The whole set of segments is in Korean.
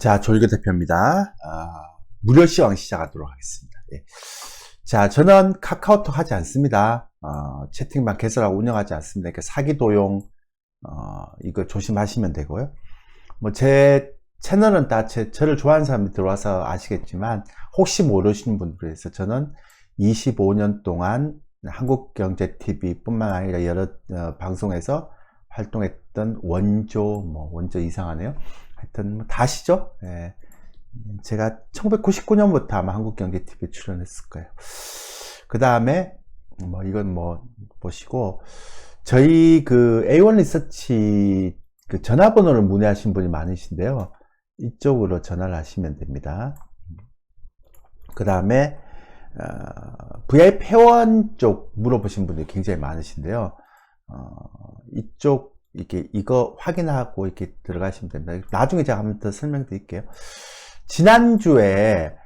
자, 조일교 대표입니다. 아, 무료 시황 시작하도록 하겠습니다. 예. 자, 저는 카카오톡 하지 않습니다. 어, 채팅방 개설하고 운영하지 않습니다. 그러니까 사기 도용, 어, 이거 조심하시면 되고요. 뭐, 제 채널은 다 제, 저를 좋아하는 사람이 들어와서 아시겠지만, 혹시 모르시는 분들 위해서 저는 25년 동안 한국경제TV 뿐만 아니라 여러 어, 방송에서 활동했던 원조, 뭐, 원조 이상하네요. 하여튼 뭐 다시죠. 예. 제가 1999년부터 아마 한국경제TV에 출연했을 거예요. 그 다음에 뭐 이건 뭐 보시고 저희 그 A1 리서치 그 전화번호를 문의하신 분이 많으신데요. 이쪽으로 전화를 하시면 됩니다. 그 다음에 어, VIP 회원 쪽 물어보신 분들이 굉장히 많으신데요. 어, 이쪽 이렇게 이거 확인하고 이렇게 들어가시면 됩니다. 나중에 제가 한번 더 설명드릴게요. 지난주에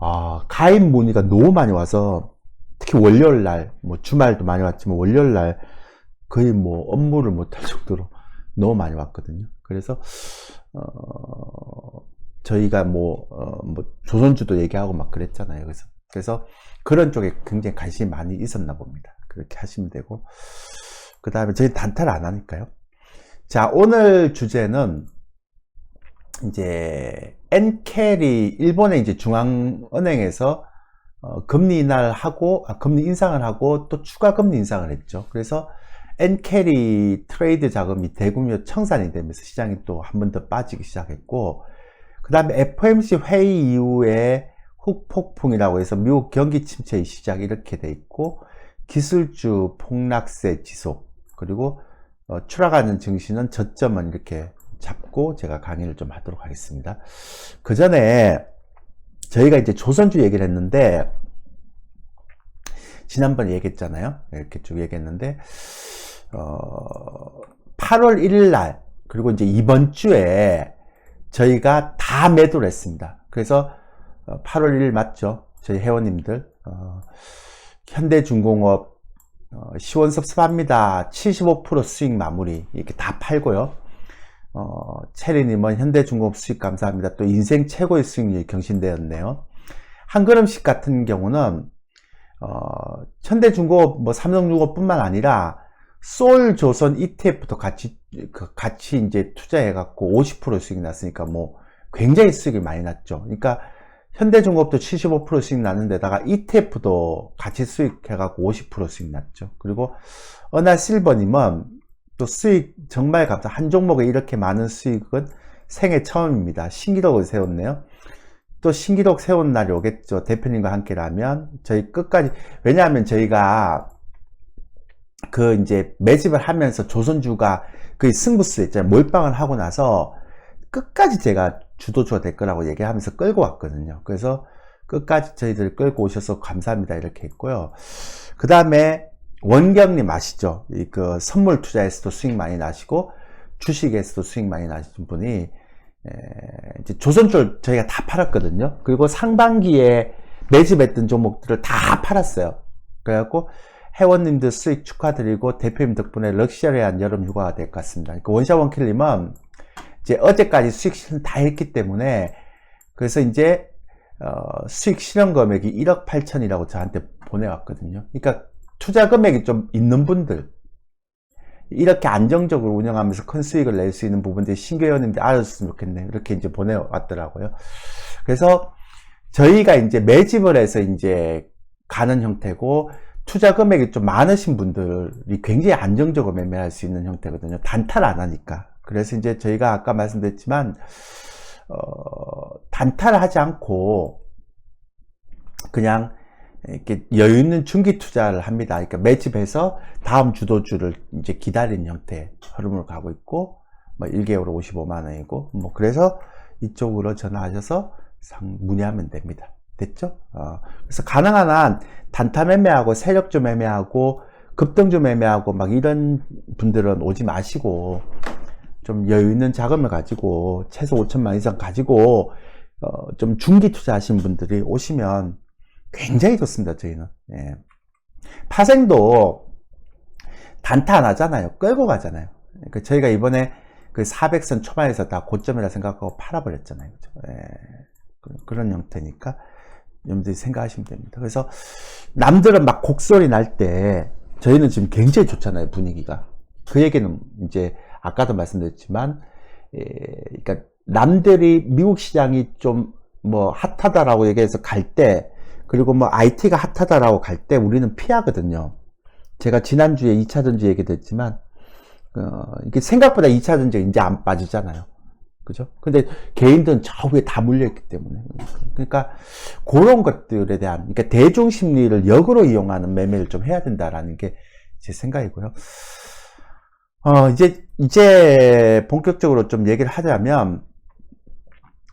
어, 가입 문의가 너무 많이 와서 특히 월요일 날, 뭐 주말도 많이 왔지만 월요일 날 거의 뭐 업무를 못할 정도로 너무 많이 왔거든요. 그래서 어, 저희가 뭐, 어, 뭐 조선주도 얘기하고 막 그랬잖아요. 그래서 그래서 그런 쪽에 굉장히 관심이 많이 있었나 봅니다. 그렇게 하시면 되고 그 다음에 저희 단타를 안 하니까요. 자, 오늘 주제는 이제 엔켈이 일본의 이제 중앙은행에서 어, 금리 인하를 하고 아, 금리 인상을 하고 또 추가 금리 인상을 했죠. 그래서 엔캐리 트레이드 자금이 대규모 청산이 되면서 시장이 또 한 번 더 빠지기 시작했고 그 다음에 FOMC 회의 이후에 훅폭풍이라고 해서 미국 경기 침체의 시작이 이렇게 돼 있고 기술주 폭락세 지속 그리고 어, 추락하는 증시는 저점은 이렇게 잡고 제가 강의를 좀 하도록 하겠습니다. 그 전에 저희가 이제 조선주 얘기를 했는데 지난번에 얘기했잖아요. 이렇게 쭉 얘기했는데 어, 8월 1일 날 그리고 이제 이번 주에 저희가 다 매도를 했습니다. 그래서 8월 1일 맞죠? 저희 회원님들 어, 현대중공업 어, 시원섭섭합니다. 75% 수익 마무리 이렇게 다 팔고요. 어, 체리님은 현대중공업 수익 감사합니다. 또 인생 최고의 수익률이 경신되었네요. 한 걸음씩 같은 경우는 어, 현대중공업, 뭐 삼성중공업뿐만 아니라 솔조선 ETF도 같이 그 같이 이제 투자해갖고 50% 수익 났으니까 뭐 굉장히 수익이 많이 났죠. 그러니까 현대중공업도 75% 수익 났는데다가 ETF도 같이 수익해갖고 50% 수익 났죠. 그리고 어나 실버님은 또 수익 정말 감사. 한 종목에 이렇게 많은 수익은 생애 처음입니다. 신기록을 세웠네요. 또 신기록 세운 날이 오겠죠. 대표님과 함께라면 저희 끝까지 왜냐하면 저희가 그 이제 매집을 하면서 조선주가 그 승부수 있잖아요. 몰빵을 하고 나서 끝까지 제가 주도주가 될 거라고 얘기하면서 끌고 왔거든요. 그래서 끝까지 저희들 끌고 오셔서 감사합니다. 이렇게 했고요. 그 다음에 원경님 아시죠? 이그 선물 투자에서도 수익 많이 나시고 주식에서도 수익 많이 나신 분이 에, 이제 조선줄 저희가 다 팔았거든요. 그리고 상반기에 매집했던 종목들을 다 팔았어요. 그래갖고 회원님들 수익 축하드리고 대표님 덕분에 럭셔리한 여름 휴가가 될 것 같습니다. 그러니까 원샷 원킬님은 이제 어제까지 수익 실현 다 했기 때문에 그래서 이제 어, 수익 실현 금액이 1억 8천이라고 저한테 보내왔거든요. 그러니까 투자 금액이 좀 있는 분들 이렇게 안정적으로 운영하면서 큰 수익을 낼 수 있는 부분들이 신규회원님들 알았으면 좋겠네 이렇게 이제 보내왔더라고요. 그래서 저희가 이제 매집을 해서 이제 가는 형태고 투자 금액이 좀 많으신 분들이 굉장히 안정적으로 매매할 수 있는 형태거든요. 단타를 안 하니까. 그래서 이제 저희가 아까 말씀드렸지만 어, 단타를 하지 않고 그냥 이렇게 여유 있는 중기 투자를 합니다. 그러니까 매집해서 다음 주도주를 이제 기다리는 형태 흐름을 가고 있고 뭐 1개월 55만 원이고 뭐 그래서 이쪽으로 전화하셔서 상 문의하면 됩니다. 됐죠? 어, 그래서 가능한 한 단타 매매하고 세력주 매매하고 급등주 매매하고 막 이런 분들은 오지 마시고 좀 여유 있는 자금을 가지고 최소 5천만 이상 가지고 어, 좀 중기 투자하신 분들이 오시면 굉장히 좋습니다. 저희는 예. 파생도 단타 안 하잖아요. 끌고 가잖아요. 그러니까 저희가 이번에 그 400선 초반에서 다 고점이라 생각하고 팔아버렸잖아요. 그죠? 예. 그- 그런 형태니까 여러분들이 생각하시면 됩니다. 그래서 남들은 막 곡소리 날 때 저희는 지금 굉장히 좋잖아요. 분위기가. 그 얘기는 이제 아까도 말씀드렸지만 예, 그러니까 남들이 미국 시장이 좀 뭐 핫하다라고 얘기해서 갈 때 그리고 뭐 IT가 핫하다라고 갈 때 우리는 피하거든요. 제가 지난주에 2차 전지 얘기도 했지만 어, 이게 생각보다 2차 전지 이제 안 빠지잖아요. 그죠? 근데 개인들은 저 위에 다 물려있기 때문에. 그러니까 그런 것들에 대한, 그러니까 대중 심리를 역으로 이용하는 매매를 좀 해야 된다라는 게 제 생각이고요. 어, 이제, 이제 본격적으로 좀 얘기를 하자면,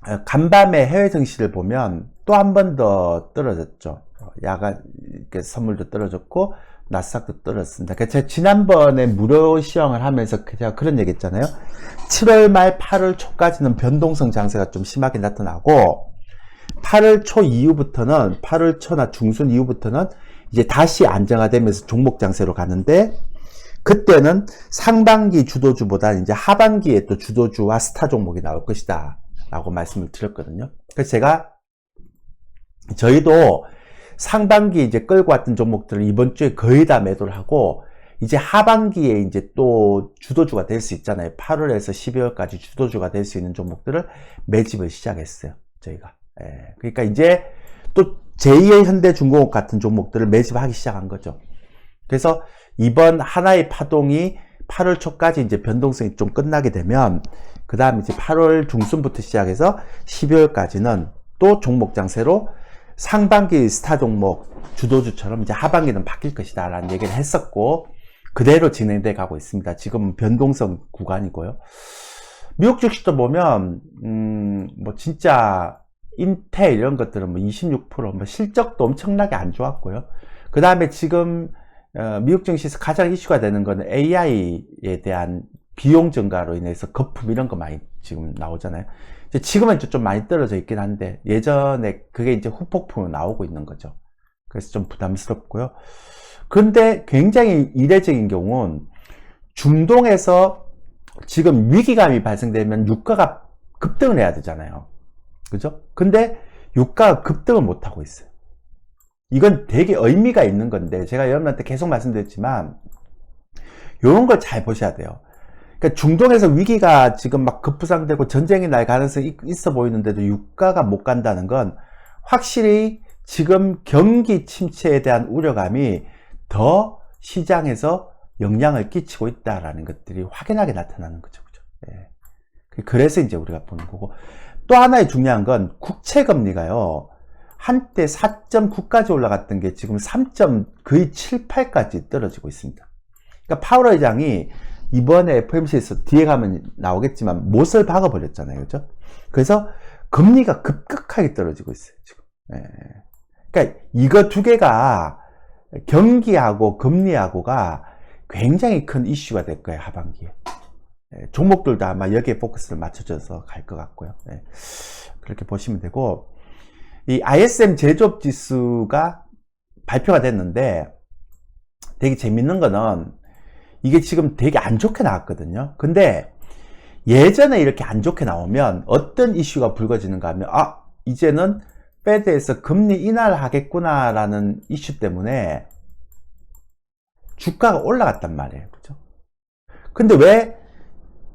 어, 간밤에 해외 증시를 보면 또 한 번 더 떨어졌죠. 어, 야간 이렇게 선물도 떨어졌고, 나스닥도 떨어졌습니다. 제가 지난번에 무료 시황을 하면서 제가 그런 얘기 했잖아요. 7월 말 8월 초까지는 변동성 장세가 좀 심하게 나타나고 8월 초 이후부터는 8월 초나 중순 이후부터는 이제 다시 안정화되면서 종목 장세로 가는데 그때는 상반기 주도주보다 이제 하반기에 또 주도주와 스타 종목이 나올 것이다 라고 말씀을 드렸거든요. 그래서 제가 저희도 상반기 이제 끌고 왔던 종목들을 이번 주에 거의 다 매도를 하고 이제 하반기에 이제 또 주도주가 될 수 있잖아요. 8월에서 12월까지 주도주가 될 수 있는 종목들을 매집을 시작했어요. 저희가. 예. 그러니까 이제 또 제2의 현대중공업 같은 종목들을 매집하기 시작한 거죠. 그래서 이번 하나의 파동이 8월 초까지 이제 변동성이 좀 끝나게 되면 그 다음 이제 8월 중순부터 시작해서 12월까지는 또 종목 장세로 상반기 스타 종목 주도주처럼 이제 하반기는 바뀔 것이다 라는 얘기를 했었고 그대로 진행돼 가고 있습니다. 지금 변동성 구간이고요. 미국 주식도 보면 음 뭐 진짜 인텔 이런 것들은 뭐 26%뭐 실적도 엄청나게 안 좋았고요. 그 다음에 지금 어, 미국 증시에서 가장 이슈가 되는 거는 AI에 대한 비용 증가로 인해서 거품 이런 거 많이 지금 나오잖아요. 지금은 좀 많이 떨어져 있긴 한데 예전에 그게 이제 후폭풍으로 나오고 있는 거죠. 그래서 좀 부담스럽고요. 근데 굉장히 이례적인 경우는 중동에서 지금 위기감이 발생되면 유가가 급등을 해야 되잖아요. 그죠? 근데 유가가 급등을 못하고 있어요. 이건 되게 의미가 있는 건데 제가 여러분한테 계속 말씀드렸지만 이런 걸 잘 보셔야 돼요. 그러니까 중동에서 위기가 지금 막 급부상되고 전쟁이 날 가능성이 있어 보이는데도 유가가 못 간다는 건 확실히 지금 경기 침체에 대한 우려감이 더 시장에서 영향을 끼치고 있다라는 것들이 확연하게 나타나는 거죠. 그죠? 예. 그래서 이제 우리가 보는 거고 또 하나의 중요한 건 국채 금리가요. 한때 4.9까지 올라갔던 게 지금 3. 거의 7, 8까지 떨어지고 있습니다. 그러니까 파월 의장이 이번에 FMC에서 뒤에 가면 나오겠지만 못을 박아버렸잖아요. 그죠? 그래서 금리가 급격하게 떨어지고 있어요. 지금. 예. 그러니까 이거 두 개가 경기하고 금리하고가 굉장히 큰 이슈가 될 거예요. 하반기에. 예, 종목들도 아마 여기에 포커스를 맞춰줘서 갈 것 같고요. 예, 그렇게 보시면 되고 이 ISM 제조업 지수가 발표가 됐는데 되게 재밌는 거는 이게 지금 되게 안 좋게 나왔거든요. 근데 예전에 이렇게 안 좋게 나오면 어떤 이슈가 불거지는가 하면 아 이제는 페드에서 금리 인하하겠구나라는 이슈 때문에 주가가 올라갔단 말이에요. 그죠? 근데 왜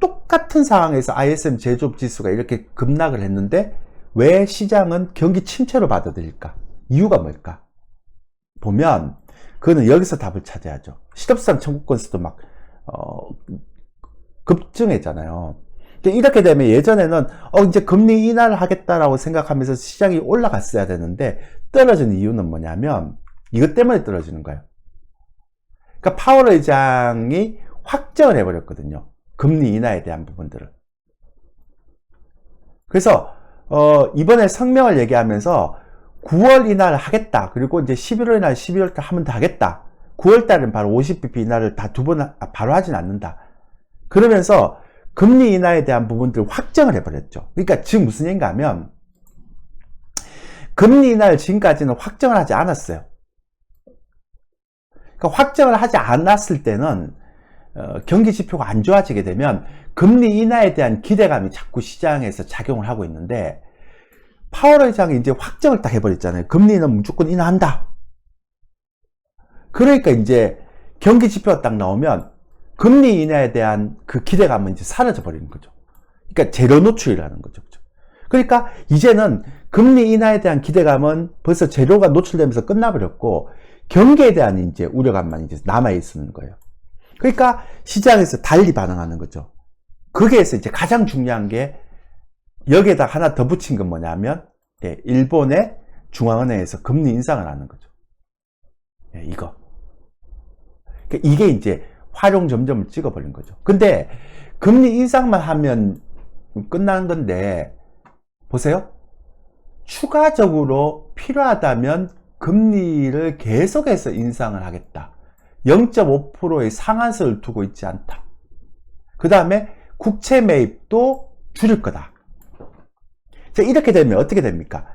똑같은 상황에서 ISM 제조업 지수가 이렇게 급락을 했는데 왜 시장은 경기 침체로 받아들일까? 이유가 뭘까? 보면 그거는 여기서 답을 찾아야죠. 실업상 청구 건수도 막 어, 급증했잖아요. 이렇게 되면 예전에는 어 이제 금리 인하를 하겠다라고 생각하면서 시장이 올라갔어야 되는데 떨어진 이유는 뭐냐면 이것 때문에 떨어지는 거예요. 그러니까 파월 의장이 확정을 해버렸거든요. 금리 인하에 대한 부분들을. 그래서 어, 이번에 성명을 얘기하면서 9월 인하를 하겠다. 그리고 이제 11월 인하, 12월 달 하면 다 하겠다. 9월 달은 바로 50bp 인하를 다 두 번 바로 하진 않는다. 그러면서 금리 인하에 대한 부분들을 확정을 해버렸죠. 그러니까 지금 무슨 얘기인가 하면 금리 인하를 지금까지는 확정을 하지 않았어요. 그러니까 확정을 하지 않았을 때는 어, 경기 지표가 안 좋아지게 되면 금리 인하에 대한 기대감이 자꾸 시장에서 작용을 하고 있는데 파월 의장이 이제 확정을 딱 해버렸잖아요. 금리는 무조건 인하한다. 그러니까 이제 경기 지표가 딱 나오면 금리 인하에 대한 그 기대감은 이제 사라져 버리는 거죠. 그러니까 제로 노출이라는 거죠. 그러니까 이제는 금리 인하에 대한 기대감은 벌써 제로가 노출되면서 끝나버렸고 경기에 대한 이제 우려감만 이제 남아 있는 거예요. 그러니까 시장에서 달리 반응하는 거죠. 거기에서 이제 가장 중요한 게 여기에다 하나 더 붙인 건 뭐냐면 예, 일본의 중앙은행에서 금리 인상을 하는 거죠. 예, 이거. 그러니까 이게 이제 활용 점점을 찍어버린 거죠. 근데 금리 인상만 하면 끝나는 건데 보세요. 추가적으로 필요하다면 금리를 계속해서 인상을 하겠다. 0.5%의 상한선을 두고 있지 않다. 그 다음에 국채 매입도 줄일 거다. 자, 이렇게 되면 어떻게 됩니까?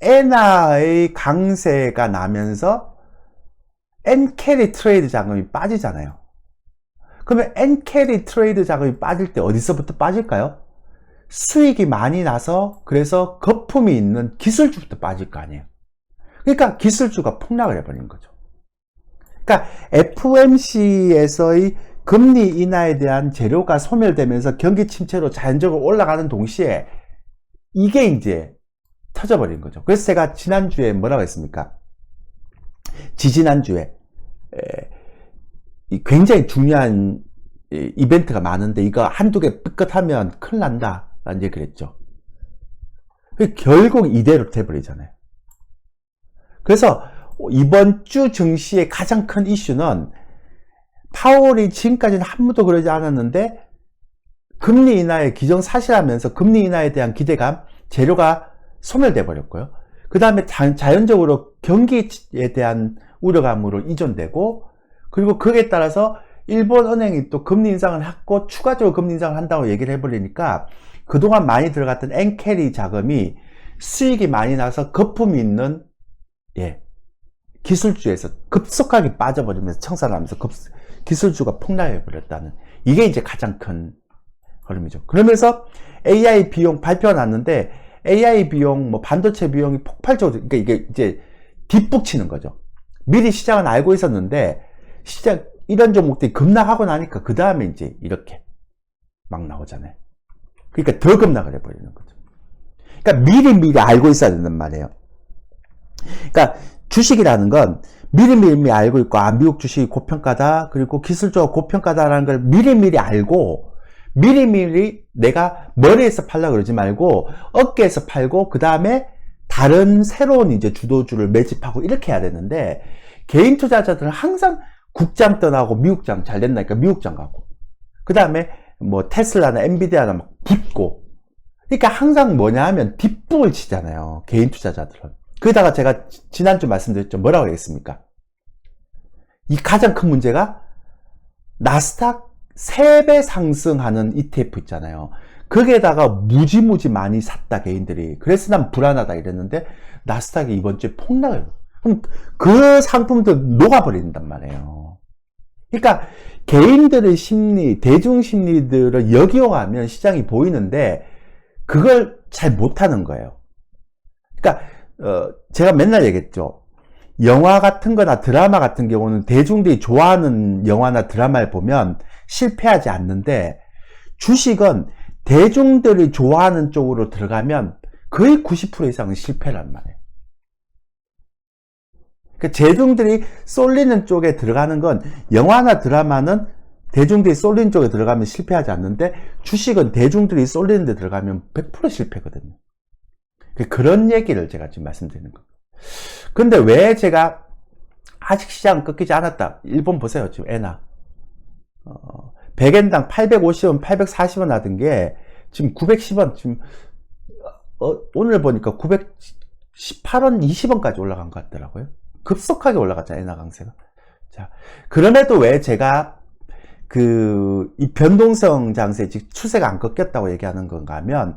엔화의 강세가 나면서 엔캐리 트레이드 자금이 빠지잖아요. 그러면 엔캐리 트레이드 자금이 빠질 때 어디서부터 빠질까요? 수익이 많이 나서 그래서 거품이 있는 기술주부터 빠질 거 아니에요. 그러니까 기술주가 폭락을 해버린 거죠. 그러니까 FMC에서의 금리 인하에 대한 재료가 소멸되면서 경기 침체로 자연적으로 올라가는 동시에 이게 이제 터져버린 거죠. 그래서 제가 지난주에 뭐라고 했습니까? 지지난주에 굉장히 중요한 이벤트가 많은데 이거 한두 개 삐끗하면 큰일 난다 라는 얘기를 했죠. 결국 이대로 돼버리잖아요. 그래서 이번 주 증시의 가장 큰 이슈는 파월이 지금까지는 한 번도 그러지 않았는데 금리 인하의 기정사실하면서 금리 인하에 대한 기대감, 재료가 소멸돼 버렸고요. 그 다음에 자연적으로 경기에 대한 우려감으로 이전되고 그리고 그에 따라서 일본 은행이 또 금리 인상을 했고 추가적으로 금리 인상을 한다고 얘기를 해버리니까 그동안 많이 들어갔던 엔캐리 자금이 수익이 많이 나서 거품이 있는 예, 기술주에서 급속하게 빠져버리면서 청산하면서 급, 기술주가 폭락해버렸다는 이게 이제 가장 큰 흐름이죠. 그러면서 AI 비용 발표가 났는데 AI 비용, 뭐 반도체 비용이 폭발적으로 그러니까 이게 이제 뒷북치는 거죠. 미리 시장은 알고 있었는데 시장 이런 종목들이 급락하고 나니까 그 다음에 이제 이렇게 막 나오잖아요. 그러니까 더 급락을 해버리는 거죠. 그러니까 미리 미리 알고 있어야 된단 말이에요. 그러니까 주식이라는 건 미리미리 알고 있고 아 미국 주식이 고평가다 그리고 기술적으로 고평가다라는 걸 미리미리 알고 미리미리 내가 머리에서 팔라 그러지 말고 어깨에서 팔고 그 다음에 다른 새로운 이제 주도주를 매집하고 이렇게 해야 되는데 개인 투자자들은 항상 국장 떠나고 미국장 잘 된다니까 미국장 가고. 그 다음에 뭐 테슬라나 엔비디아나 막 붙고. 그러니까 항상 뭐냐 하면 뒷북을 치잖아요 개인 투자자들은 그러다가 제가 지난주 말씀드렸죠 뭐라고 그랬습니까 이 가장 큰 문제가 나스닥 3배 상승하는 ETF 있잖아요. 거기에다가 무지무지 많이 샀다 개인들이. 그래서 난 불안하다 이랬는데 나스닥이 이번 주에 폭락을. 그럼 그 상품도 녹아버린단 말이에요. 그러니까 개인들의 심리, 대중 심리들을 여기어가면 시장이 보이는데 그걸 잘 못하는 거예요. 그러니까 어, 제가 맨날 얘기했죠. 영화 같은 거나 드라마 같은 경우는 대중들이 좋아하는 영화나 드라마를 보면 실패하지 않는데 주식은 대중들이 좋아하는 쪽으로 들어가면 거의 90% 이상은 실패란 말이에요. 그러니까 대중들이 쏠리는 쪽에 들어가는 건 영화나 드라마는 대중들이 쏠리는 쪽에 들어가면 실패하지 않는데 주식은 대중들이 쏠리는 데 들어가면 100% 실패거든요. 그런 얘기를 제가 지금 말씀드리는 겁니다. 근데 왜 제가 아직 시장 꺾이지 않았다. 일본 보세요. 지금 엔화. 어, 100엔당 850원, 840원 하던 게 지금 910원, 지금 어, 오늘 보니까 918원, 20원까지 올라간 것 같더라고요. 급속하게 올라갔죠. 엔화 강세가. 자, 그럼에도 왜 제가 그, 이 변동성 장세, 즉, 추세가 안 꺾였다고 얘기하는 건가 하면,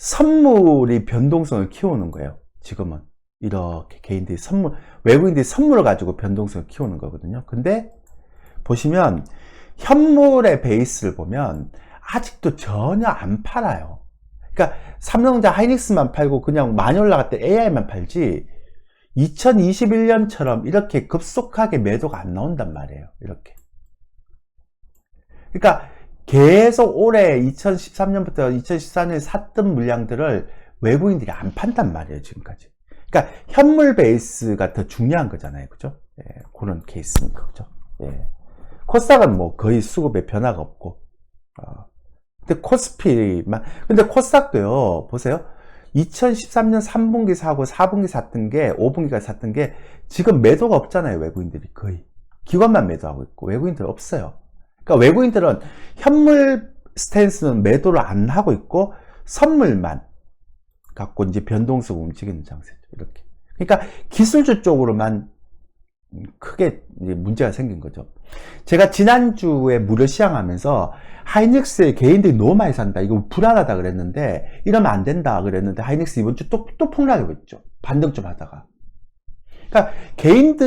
선물이 변동성을 키우는 거예요. 지금은. 이렇게 개인들이 선물, 외국인들이 선물을 가지고 변동성을 키우는 거거든요. 근데 보시면 현물의 베이스를 보면 아직도 전혀 안 팔아요. 그러니까 삼성전자 하이닉스만 팔고 그냥 많이 올라갔대 AI만 팔지 2021년처럼 이렇게 급속하게 매도가 안 나온단 말이에요. 이렇게. 그러니까 계속 올해 2013년부터 2014년에 샀던 물량들을 외국인들이 안 판단 말이에요, 지금까지. 그러니까 현물 베이스가 더 중요한 거잖아요. 그죠? 예, 그런 케이스니까. 그죠? 예. 코스닥은 뭐 거의 수급에 변화가 없고. 어. 근데 코스피만, 근데 코스닥도요, 보세요. 2013년 3분기 사고 4분기 샀던 게, 5분기까지 샀던 게 지금 매도가 없잖아요, 외국인들이 거의. 기관만 매도하고 있고, 외국인들 없어요. 그러니까 외국인들은 현물 스탠스는 매도를 안 하고 있고, 선물만 갖고 이제 변동성 움직이는 장세죠. 이렇게. 그러니까 기술주 쪽으로만 크게 문제가 생긴 거죠. 제가 지난주에 무료 시향하면서 하이닉스에 개인들이 너무 많이 산다. 이거 불안하다 그랬는데 이러면 안 된다 그랬는데 하이닉스 이번 주 또 또 폭락하고 있죠. 반등 좀 하다가. 그러니까 개인들이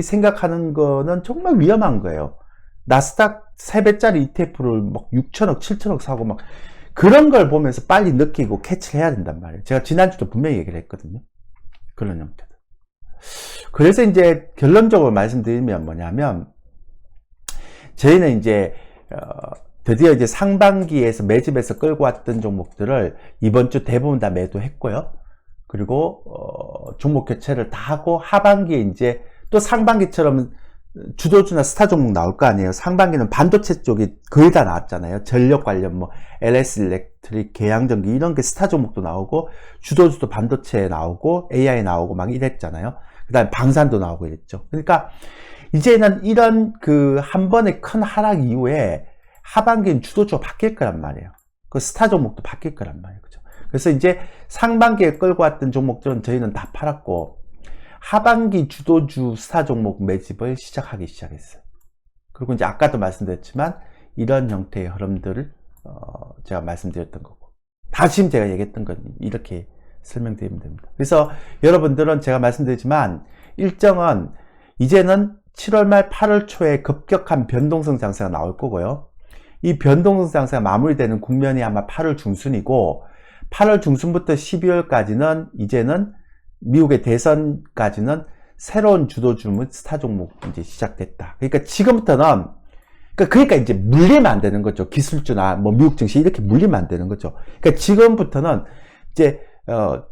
생각하는 거는 정말 위험한 거예요. 나스닥 3배짜리 ETF를 막 6천억, 7천억 사고 막 그런 걸 보면서 빨리 느끼고 캐치를 해야 된단 말이에요. 제가 지난주도 분명히 얘기를 했거든요. 그런 형태들. 그래서 이제 결론적으로 말씀드리면 뭐냐면 저희는 이제 어, 드디어 이제 상반기에서 매집에서 끌고 왔던 종목들을 이번 주 대부분 다 매도했고요. 그리고 어, 종목 교체를 다 하고 하반기에 이제 또 상반기처럼 주도주나 스타 종목 나올 거 아니에요. 상반기는 반도체 쪽이 거의 다 나왔잖아요. 전력 관련 뭐 LS 일렉트릭, 계양전기 이런 게 스타 종목도 나오고 주도주도 반도체 나오고 AI 나오고 막 이랬잖아요. 그다음에 방산도 나오고 이랬죠. 그러니까 이제는 이런 그 한 번의 큰 하락 이후에 하반기는 주도주가 바뀔 거란 말이에요. 그 스타 종목도 바뀔 거란 말이에요. 그죠? 그래서 이제 상반기에 끌고 왔던 종목들은 저희는 다 팔았고 하반기 주도주 스타 종목 매집을 시작하기 시작했어요. 그리고 이제 아까도 말씀드렸지만 이런 형태의 흐름들을 어 제가 말씀드렸던 거고 다시 제가 얘기했던 건 이렇게 설명드리면 됩니다. 그래서 여러분들은 제가 말씀드리지만 일정은 이제는 7월 말 8월 초에 급격한 변동성 장세가 나올 거고요. 이 변동성 장세가 마무리되는 국면이 아마 8월 중순이고 8월 중순부터 12월까지는 이제는 미국의 대선까지는 새로운 주도주 및 스타 종목 이제 시작됐다. 그러니까 지금부터는 그러니까, 그러니까 이제 물리면 안 되는 거죠. 기술주나 뭐 미국 증시 이렇게 물리면 안 되는 거죠. 그러니까 지금부터는 이제 어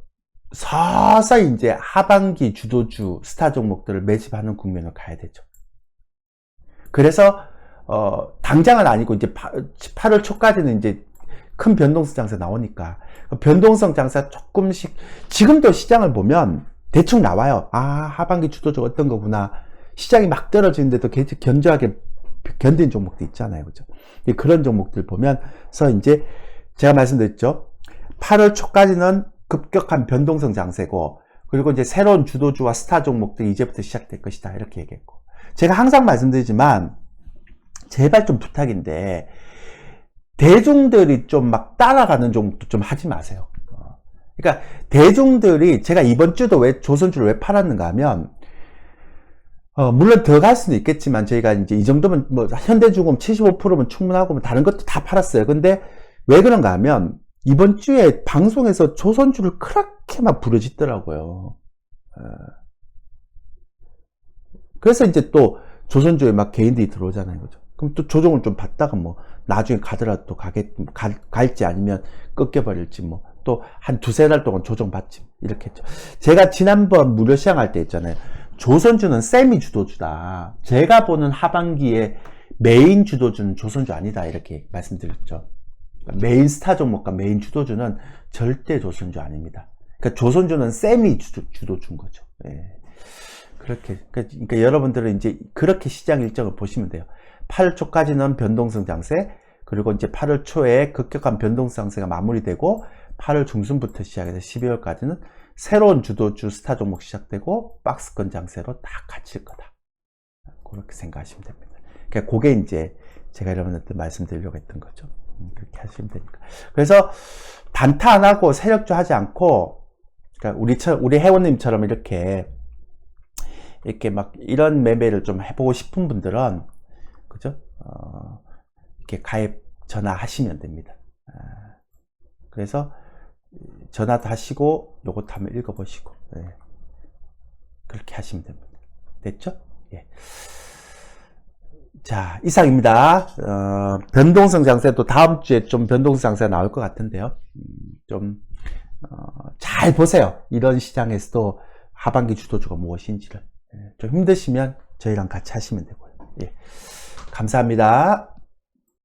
서서히 이제 하반기 주도주 스타 종목들을 매집하는 국면으로 가야 되죠. 그래서 어 당장은 아니고 이제 8월 초까지는 이제 큰 변동성 장세 나오니까 변동성 장세 조금씩 지금도 시장을 보면 대충 나와요. 아 하반기 주도주 어떤 거구나. 시장이 막 떨어지는데도 계속 견조하게 견딘 종목도 있잖아요. 그죠? 그런 종목들 보면서 이제 제가 말씀드렸죠. 8월 초까지는 급격한 변동성 장세고 그리고 이제 새로운 주도주와 스타 종목들이 이제부터 시작될 것이다. 이렇게 얘기했고. 제가 항상 말씀드리지만 제발 좀 부탁인데 대중들이 좀 막 따라가는 종목도 좀 하지 마세요. 어. 그러니까 대중들이 제가 이번 주도 왜 조선주를 왜 팔았는가 하면 어, 물론 더 갈 수는 있겠지만 저희가 이제 이 정도면 뭐 현대중공 75%면 충분하고 뭐 다른 것도 다 팔았어요. 근데 왜 그런가 하면 이번 주에 방송에서 조선주를 그렇게 막 부르짖더라고요. 어. 그래서 이제 또 조선주에 막 개인들이 들어오잖아요. 그죠? 그럼 또 조정을 좀 받다가 뭐 나중에 가더라도 또 가겠, 갈, 갈지 아니면 꺾여버릴지 뭐 또 한 두세 달 동안 조정받지 이렇게 했죠. 제가 지난번 무료 시향할 때 있잖아요. 조선주는 세미 주도주다. 제가 보는 하반기에 메인 주도주는 조선주 아니다. 이렇게 말씀드렸죠. 메인 스타 종목과 메인 주도주는 절대 조선주 아닙니다. 그러니까 조선주는 세미 주도, 주도주인 거죠. 예. 그렇게, 그러니까, 그러니까 여러분들은 이제 그렇게 시장 일정을 보시면 돼요. 8월 초까지는 변동성 장세, 그리고 이제 8월 초에 급격한 변동성 장세가 마무리되고 8월 중순부터 시작해서 12월까지는 새로운 주도주 스타 종목 시작되고 박스권 장세로 다 갇힐 거다. 그렇게 생각하시면 됩니다. 그러니까 그게 이제 제가 여러분한테 말씀드리려고 했던 거죠. 음, 그렇게 하시면 되니까. 그래서 단타 안 하고 세력주 하지 않고, 그러니까 우리, 우리 회원님처럼 이렇게, 이렇게 막 이런 매매를 좀 해보고 싶은 분들은 그죠? 어, 이렇게 가입 전화하시면 됩니다. 아, 그래서 전화도 하시고 요것도 한번 읽어보시고 예. 그렇게 하시면 됩니다. 됐죠? 예. 자, 이상입니다. 어, 변동성 장세 또 다음 주에 좀 변동성 장세 나올 것 같은데요. 음, 좀, 어, 잘 보세요. 이런 시장에서도 하반기 주도주가 무엇인지를. 예, 좀 힘드시면 저희랑 같이 하시면 되고요. 예. 감사합니다.